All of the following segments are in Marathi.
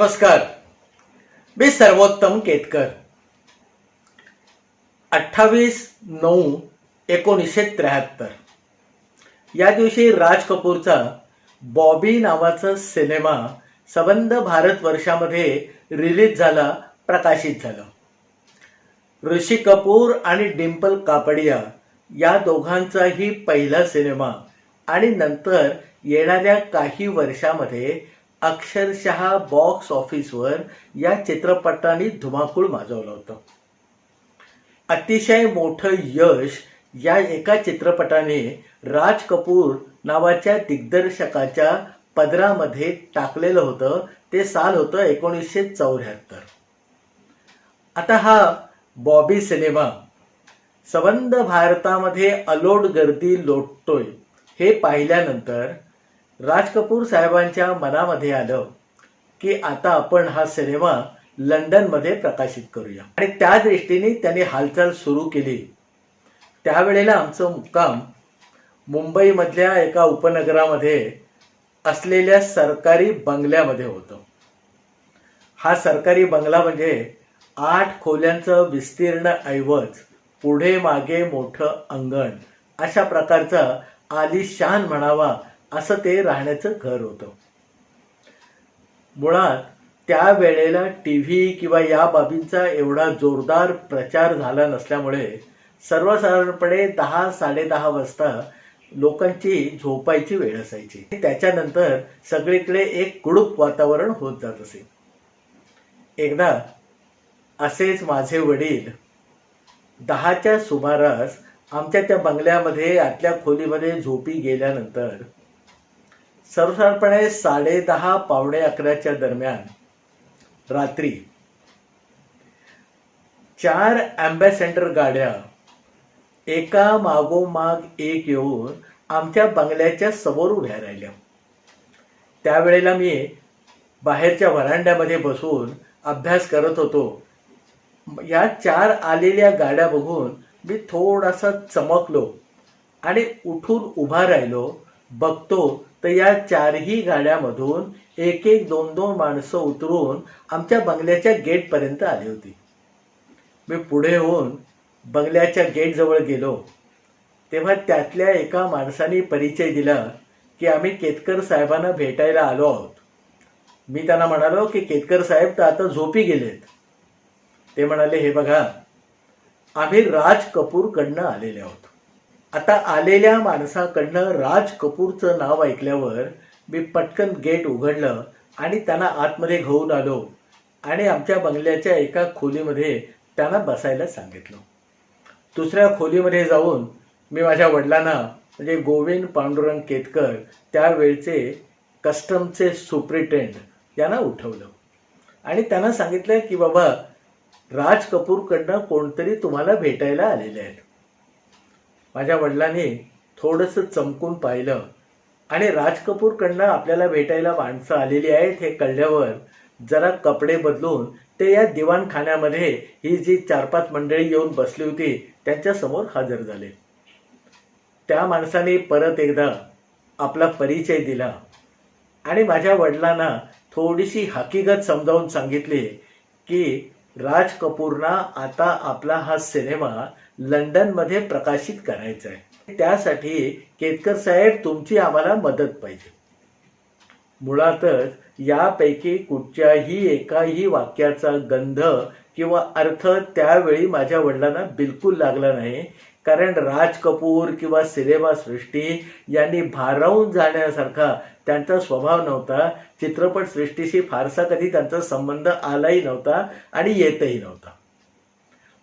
नमस्कार. मी सर्वोत्तम केतकर. अठ्ठावीस नऊ एकोणीसशे त्र्याहत्तर. या दिवशी राज कपूरचा बॉबी नावाचा सिनेमा संबंध भारतवर्षामध्ये रिलीज झाला प्रकाशित झाला. ऋषी कपूर आणि डिम्पल कापडिया या दोघांचाही पहिला सिनेमा आणि नंतर येणाऱ्या काही वर्षामध्ये अक्षरशः बॉक्स ऑफिसवर या चित्रपटाने धुमाकूळ माजवलं होतं. अतिशय मोठं यश या एका चित्रपटाने राज कपूर नावाच्या दिग्दर्शकाच्या पदरामध्ये टाकलेलं होतं. ते साल होतं एकोणीसशे चौऱ्याहत्तर. आता हा बॉबी सिनेमा सबंध भारतामध्ये अलोट गर्दी लोटतोय हे पाहिल्यानंतर राज कपूर साहेबांच्या मनामध्ये आलं की आता आपण हा सिनेमा लंडनमध्ये प्रकाशित करूया. आणि त्या दृष्टीने त्यांनी हालचाल सुरू केली. त्यावेळेला आमचं मुक्काम मुंबईमधल्या एका उपनगरामध्ये असलेल्या सरकारी बंगल्यामध्ये होतं. हा सरकारी बंगला म्हणजे आठ खोल्यांचं विस्तीर्ण ऐवज पुढे मागे मोठं अंगण अशा प्रकारचा आलिशान म्हणावा असं ते राहण्याचं घर होतं. मुळात त्या वेळेला टी व्ही किंवा या बाबींचा एवढा जोरदार प्रचार झाला नसल्यामुळे सर्वसाधारणपणे दहा साडेदहा वाजता लोकांची झोपायची वेळ असायची. त्याच्यानंतर सगळीकडे एक कुडूप वातावरण होत जात असे. एकदा असेच माझे वडील दहाच्या सुमारास आमच्या त्या बंगल्यामध्ये आतल्या खोलीमध्ये झोपी गेल्यानंतर सर्वसाधारणपणे साडेदहा पावणे अकराच्या दरम्यान रात्री चार अँबॅसेंडर गाड्या एका मागोमाग एक येऊन आमच्या बंगल्याच्या समोर उभ्या राहिल्या. त्यावेळेला मी बाहेरच्या व्हरांड्यामध्ये बसून अभ्यास करत होतो. या चार आलेल्या गाड्या बघून मी थोडासा चमकलो आणि उठून उभा राहिलो बघतो तर या चारही गाड्यामधून एक एक दोन दोन माणसं उतरून आमच्या बंगल्याच्या गेटपर्यंत आली होती. मी पुढे होऊन बंगल्याच्या गेटजवळ गेलो. तेव्हा त्यातल्या एका माणसाने परिचय दिला की आम्ही केतकर साहेबांना भेटायला आलो आहोत. मी त्यांना म्हणालो की केतकर साहेब तर आता झोपी गेलेत. ते म्हणाले हे बघा आम्ही राज कपूरकडनं आलेले आहोत. आता आलेल्या माणसाकडनं राज कपूरचं नाव ऐकल्यावर मी पटकन गेट उघडलं आणि त्यांना आतमध्ये घेऊन आलो आणि आमच्या बंगल्याच्या एका खोलीमध्ये त्यांना बसायला सांगितलं. दुसऱ्या खोलीमध्ये जाऊन मी माझ्या वडिलांना म्हणजे गोविंद पांडुरंग केतकर त्यावेळचे कस्टमचे सुप्रिटेंड यांना उठवलं. आणि त्यांना सांगितलं की बाबा राज कपूरकडनं कोणतरी तुम्हाला भेटायला आलेले आहेत. माझ्या वडिलांनी थोडंसं चमकून पाहिलं. आणि राज कपूरकडनं आपल्याला भेटायला माणसं आलेली आहेत हे कळल्यावर जरा कपडे बदलून ते या दिवाणखान्यामध्ये ही जी चार पाच मंडळी येऊन बसली होती त्यांच्यासमोर हजर झाले. त्या माणसाने परत एकदा आपला परिचय दिला. आणि माझ्या वडिलांना थोडीशी हकीकत समजावून सांगितली की राज कपूरना आता आपला हा सिनेमा लंडनमध्ये प्रकाशित करायचं आहे. त्यासाठी केतकर साहेब तुमची आम्हाला मदत पाहिजे. मुळातच यापैकी कुठच्याही एकाही वाक्याचा गंध किंवा अर्थ त्यावेळी माझ्या वडिलांना बिलकुल लागला नाही. कारण राज कपूर किंवा सिनेमा सृष्टी यांनी भारावून जाण्यासारखा त्यांचा स्वभाव नव्हता. चित्रपट सृष्टीशी फारसा कधी त्यांचा संबंध आलाही नव्हता आणि येतही नव्हता.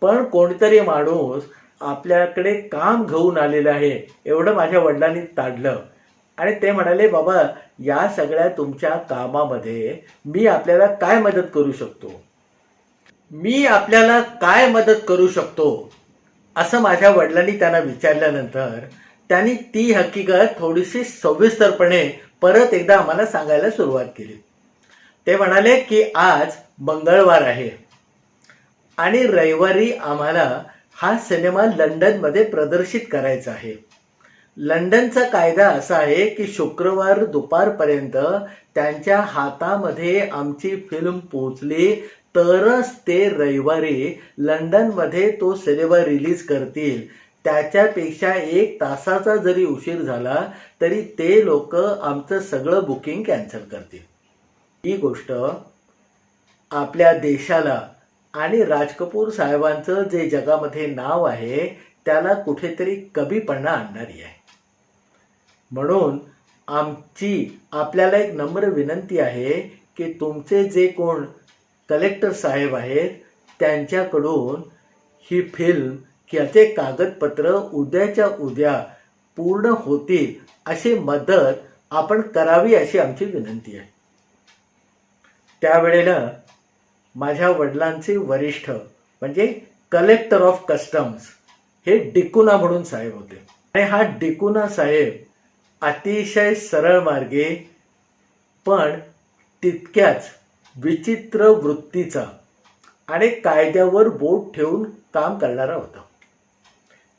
पण कोणतरी माणूस आपल्याकडे काम घेऊन आलेला आहे एवढं माझ्या वडिलांनी ताडलं. आणि ते म्हणाले बाबा या सगळ्या तुमच्या कामामध्ये मी आपल्याला काय मदत करू शकतो? मी आपल्याला काय मदत करू शकतो? असं माझ्या वडिलांनी त्यांना विचारल्यानंतर त्यांनी ती हकीकत थोडीशी सविस्तरपणे परत एकदा आम्हाला सांगायला सुरुवात केली. ते म्हणाले की आज मंगळवार आहे. आणि रविवारी आम्हाला हा सिनेमा लंडनमध्ये प्रदर्शित करायचा आहे. लंडनचा कायदा असा आहे की शुक्रवार दुपारपर्यंत त्यांच्या हातामध्ये आमची फिल्म पोचली तरच ते रविवारी लंडनमध्ये तो सिनेमा रिलीज करतील. त्याच्यापेक्षा एक तासाचा जरी उशीर झाला तरी ते लोक आमचं सगळं बुकिंग कॅन्सल करतील. ही गोष्ट आपल्या देशाला आणि राज कपूर साहेबांचं जे जगामध्ये नाव आहे त्याला कुठेतरी कमीपणा आणणारी आहे. म्हणून आमची आपल्याला एक नम्र विनंती आहे की तुमचे जे कोण कलेक्टर साहेब आहेत त्यांच्याकडून ही फिल्म याचे कागदपत्र उद्याच्या उद्या पूर्ण होतील अशी मदत आपण करावी अशी आमची विनंती आहे. त्यावेळेला माझ्या वडिलांचे वरिष्ठ म्हणजे कलेक्टर ऑफ कस्टम्स हे डिकुना म्हणून साहेब होते. आणि हा डिकुना साहेब अतिशय सरळ मार्गे पण तितक्याच विचित्र वृत्तीचा आणि कायद्यावर बोट ठेवून काम करणारा होता.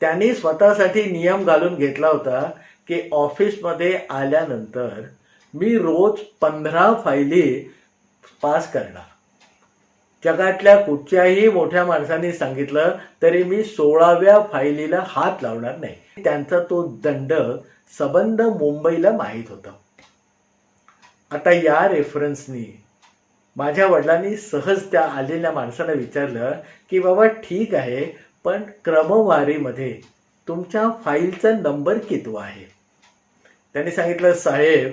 त्यांनी स्वतःसाठी नियम घालून घेतला होता की ऑफिसमध्ये आल्यानंतर मी रोज पंधरा फायली पास करणार. जगातल्या कुठच्याही मोठ्या माणसांनी सांगितलं तरी मी सोळाव्या फायलीला हात लावणार नाही. त्यांचा तो दंड सबंध मुंबईला माहीत होता. आता या रेफरन्सनी माझ्या वडिलांनी सहज त्या आलेल्या माणसाला विचारलं की बाबा ठीक आहे पण क्रमवारीमध्ये तुमच्या फाईलचा नंबर कितवा आहे? त्यांनी सांगितलं साहेब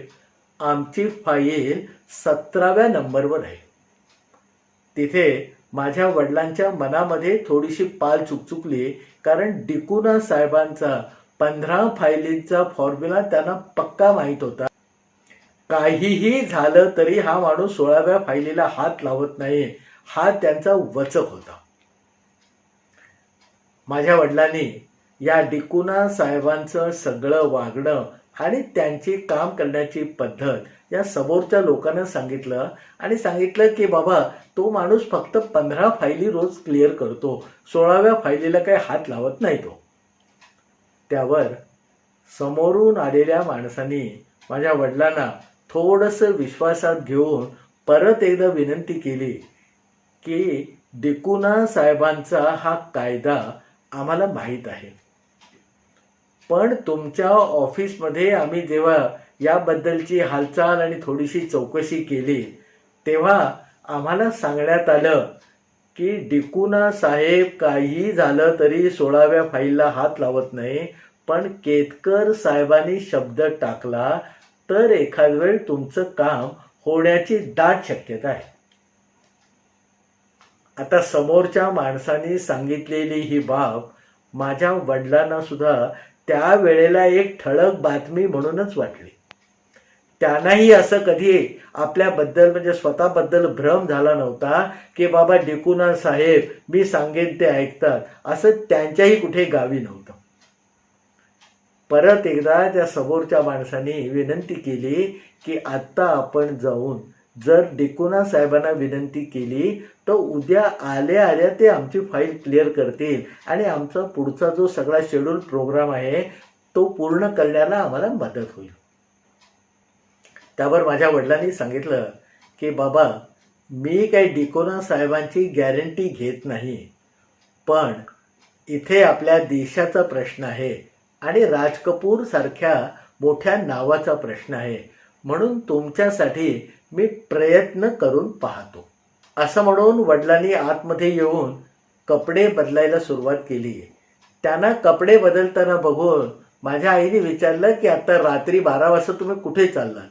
आमची फाईल सतराव्या नंबरवर आहे. तिथे माझ्या वडिलांच्या मनामध्ये थोडीशी पाल चुकचुकली कारण डिकुना साहेबांचा पंधरा फायलींचा फॉर्म्युला त्यांना पक्का माहीत होता. काहीही झालं तरी हा माणूस सोळाव्या फायलीला हात लावत नाही. हा त्यांचा वचक होता. माझ्या वडिलांनी या डिकुना साहेबांचं सगळं वागणं आणि त्यांची काम करण्याची पद्धत या समोरच्या लोकांना सांगितलं आणि सांगितलं की बाबा तो माणूस फक्त पंधरा फायली रोज क्लिअर करतो. सोळाव्या फायलीला काही हात लावत नाही तो. त्यावर समोरून आलेल्या माणसांनी माझ्या वडिलांना थोडंसं विश्वासात घेऊन परत एकदा विनंती केली की डिकुना साहेबांचा हा कायदा आम्हाला माहीत आहे. पण तुमच्या ऑफिसमध्ये आम्ही जेव्हा याबद्दलची हालचाल आणि थोडीशी चौकशी केली तेव्हा आम्हाला सांगण्यात आलं की डिकुना साहेब काही झालं तरी सोळाव्या फाईलला हात लावत नाही पण केतकर साहेबांनी शब्द टाकला तर एखाद वेळ तुमचं काम होण्याची दाट शक्यता आहे. आता समोरच्या माणसाने सांगितलेली ही बाब माझ्या वडिलांना सुद्धा त्या वेळेला एक ठळक बातमी म्हणूनच वाटली. त्यांनाही असं कधी आपल्याबद्दल म्हणजे स्वतःबद्दल भ्रम झाला नव्हता की बाबा डिकुना साहेब मी सांगेन ते ऐकतात असं त्यांच्याही कुठे गावी नव्हतं. परत एकदा त्या समोरच्या माणसाने विनंती केली की आत्ता आपण जाऊन जर डेकोना साहेबांना विनंती केली तर उद्या आल्या आल्या ते आमची फाईल क्लिअर करतील. आणि आमचा पुढचा जो सगळा शेड्यूल प्रोग्राम आहे तो पूर्ण करण्याला आम्हाला मदत होईल. त्यावर माझ्या वडिलांनी सांगितलं की बाबा मी काही डिकोना साहेबांची गॅरंटी घेत नाही पण इथे आपल्या देशाचा प्रश्न आहे आणि राज कपूर सारख्या मोठ्या नावाचा प्रश्न आहे. म्हणून तुमच्यासाठी मी प्रयत्न करून पाहतो. असं म्हणून वडिलांनी आतमध्ये येऊन कपडे बदलायला सुरुवात केली. त्यांना कपडे बदलताना बघून माझ्या आईने विचारलं की आता रात्री बारा वाजता तुम्ही कुठे चाललात?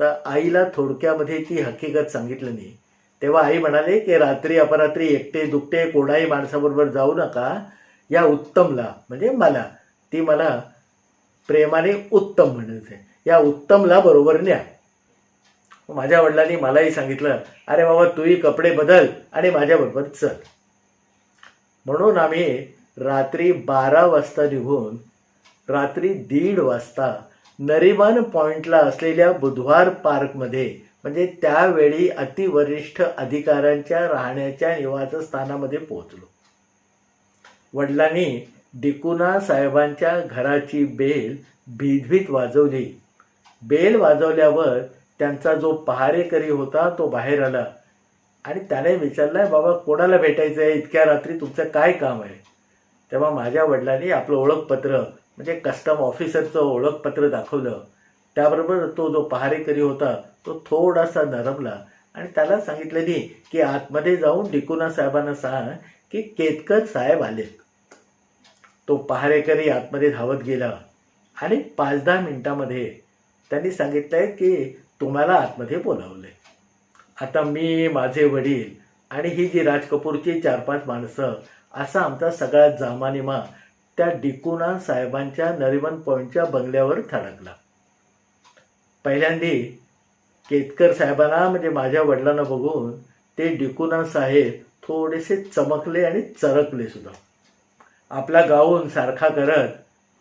तर आईला थोडक्यामध्ये ती हकीकत सांगितलं नाही. तेव्हा आई म्हणाले की रात्री अपरात्री एकटे दुकटे कोणाही माणसाबरोबर जाऊ नका. या उत्तमला म्हणजे मला ती मला प्रेमाने उत्तम म्हणायचे या उत्तमला बरोबर न्या. माझ्या वडिलांनी मलाही सांगितलं अरे बाबा तूही कपडे बदल आणि माझ्याबरोबर चल. म्हणून आम्ही रात्री बारा वाजता निघून रात्री दीड वाजता नरिमान पॉइंटला असलेल्या बुधवार पार्कमध्ये म्हणजे त्यावेळी अतिवरिष्ठ अधिकाऱ्यांच्या राहण्याच्या निवासस्थानामध्ये पोहोचलो. वडिलांनी डिकुना साहेबांच्या घराची बेल भीतभीत वाजवली. बेल वाजवल्यावर त्यांचा जो पहारेकरी होता तो बाहेर आला. आणि त्याने विचारलंय बाबा कोणाला भेटायचं आहे इतक्या रात्री तुमचं काय काम आहे? तेव्हा माझ्या वडिलांनी आपलं ओळखपत्र म्हणजे कस्टम ऑफिसरचं ओळखपत्र दाखवलं. त्याबरोबर तो जो पहारेकरी होता तो थोडासा नरमला आणि त्याला सांगितलं की आतमध्ये जाऊन डिकुना साहेबांना सांग की केतकर साहेब आलेत. तो पहारेकरी आतमध्ये धावत गेला आणि पाच दहा मिनिटामध्ये त्यांनी सांगितलंय की तुम्हाला आतमध्ये बोलावलंय. आता मी माझे वडील आणि ही जी राज कपूरची चार पाच माणसं असा आमचा सगळा जामानिमा त्या डिकुना साहेबांच्या नरिमन पॉईंटच्या बंगल्यावर थडकला. पहिल्यांदी केतकर साहेबांना म्हणजे माझ्या वडिलांना बघून ते डिकुना साहेब थोडेसे चमकले आणि चरकले सुद्धा. आपला गाऊन सारखा करत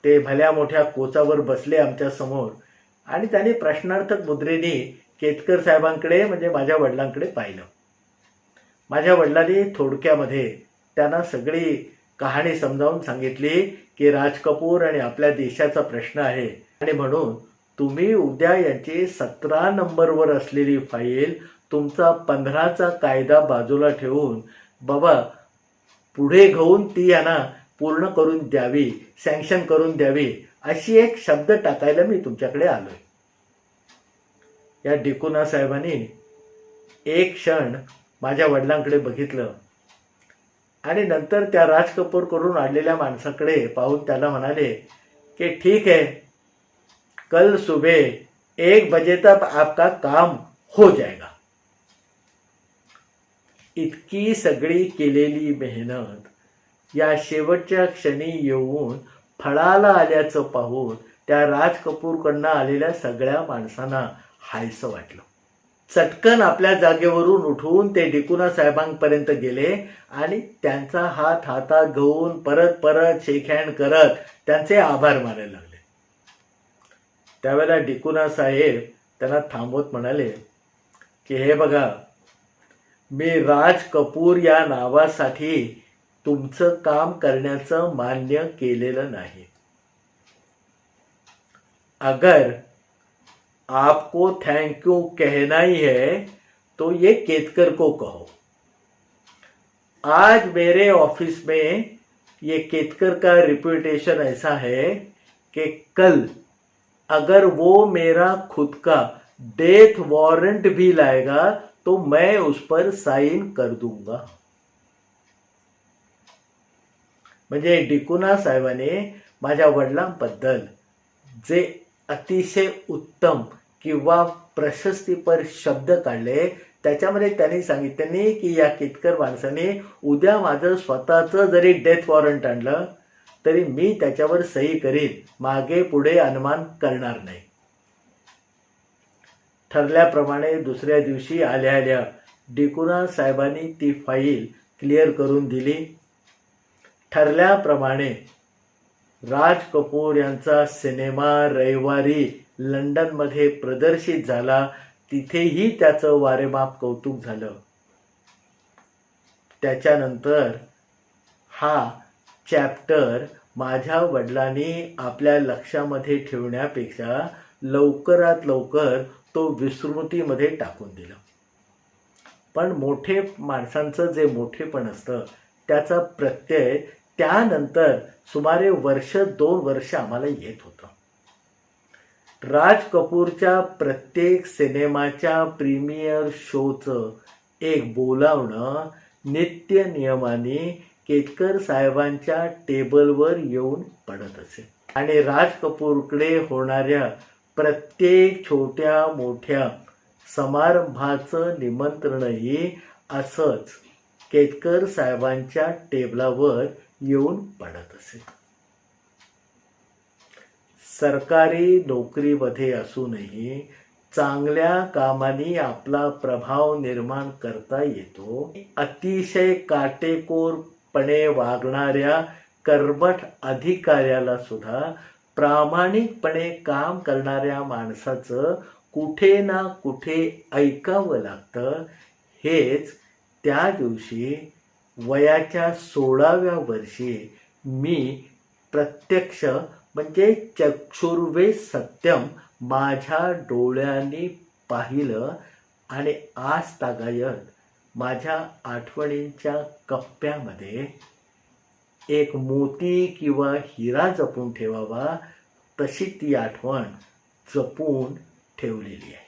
ते भल्या मोठ्या कोचावर बसले आमच्यासमोर आणि त्यांनी प्रश्नार्थक मुद्रेने केतकर साहेबांकडे म्हणजे माझ्या वडिलांकडे पाहिलं. माझ्या वडिलांनी थोडक्यामध्ये त्यांना सगळी कहाणी समजावून सांगितली की राज कपूर आणि आपल्या देशाचा प्रश्न आहे. आणि म्हणून तुम्ही उद्या यांची सतरा नंबरवर असलेली फाईल तुमचा पंधराचा कायदा बाजूला ठेवून बाबा पुढे घेऊन ती यांना पूर्ण करून द्यावी सँक्शन करून द्यावी अशी एक शब्द टाकायला मी तुमच्याकडे आलोय. या डिकुना साहेबांनी एक क्षण माझ्या वडिलांकडे बघितलं आणि नंतर त्या राज कपूर करून आणलेल्या माणसाकडे पाहून त्याला म्हणाले की ठीक है कल सुबह एक बजे तक आपका काम हो जाएगा. इतकी सगळी केलेली मेहनत या शेवटच्या क्षणी येऊन फळाला आल्याचं पाहून त्या राज कपूरकडनं आलेल्या सगळ्या माणसांना हायसं वाटलं. चटकन आपल्या जागेवरून उठून ते डिकुना साहेबांपर्यंत गेले आणि त्यांचा हात हातात घेऊन परत परत शेक हँड करत त्यांचे आभार मानायला लागले. त्यावेळेला डिकुना साहेब त्यांना थांबवत म्हणाले की हे बघा मी राज कपूर या नावासाठी तुमचं काम करण्याचं मान्य केलेलं नाही. अगर आपको थैंक यू कहना ही है तो ये केतकर को कहो। आज मेरे ऑफ़िस में ये केतकर का रिप्यूटेशन ऐसा है कि कल अगर वो मेरा खुद का डेथ वारंट भी लाएगा तो मैं उस पर साइन कर दूँगा। म्हणजे डिकुना साहेबाने माझ्या वडिलांबद्दल जे अतिशय उत्तम किंवा प्रशस्तीपर शब्द काढले त्याच्यामध्ये त्यांनी सांगितले की या कितकर माणसाने उद्या माझं स्वतःचं जरी डेथ वॉरंट आणलं तरी मी त्याच्यावर सही करीन मागे पुढे अनुमान करणार नाही. ठरल्याप्रमाणे दुसऱ्या दिवशी आल्या आल्या डिकुना साहेबांनी ती फाईल क्लिअर करून दिली. ठरल्याप्रमाणे राज कपूर यांचा सिनेमा रविवारी लंडनमध्ये प्रदर्शित झाला. तिथेही त्याचं वारेमाप कौतुक झालं. त्याच्यानंतर हा चॅप्टर माझ्या वडिलांनी आपल्या लक्षामध्ये ठेवण्यापेक्षा लवकरात लवकर तो विस्मृतीमध्ये टाकून दिला. पण मोठे माणसांचं जे मोठेपण असतं त्याचा प्रत्यय त्यानंतर सुमारे वर्ष दोन वर्ष आम्हाला येत होतं. राज कपूरच्या प्रत्येक सिनेमाच्या प्रीमियर शोचं एक बोलावणं नित्य नियमाने केतकर साहेबांच्या टेबलवर येऊन पडत असे. आणि राज कपूरकडे होणाऱ्या प्रत्येक छोट्या मोठ्या समारंभाचं निमंत्रणही असंच केतकर साहेबांच्या टेबलावर येऊन पडत असे. सरकारी नोकरीमध्ये असूनही चांगल्या कामाने आपला प्रभाव निर्माण करता येतो. अतिशय काटेकोरपणे वागणाऱ्या कर्मठ अधिकाऱ्याला सुद्धा प्रामाणिकपणे काम करणाऱ्या माणसाचं कुठे ना कुठे ऐकावं लागतं. हेच त्या दिवशी वयाच्या सोळाव्या वर्षी मी प्रत्यक्ष म्हणजे चक्षुर्वे सत्यम माझ्या डोळ्यांनी पाहिलं आणि आज तागायत माझ्या आठवणींच्या कप्प्यामध्ये एक मोती किंवा हिरा जपून ठेवावा तशी ती आठवण जपून ठेवलेली आहे.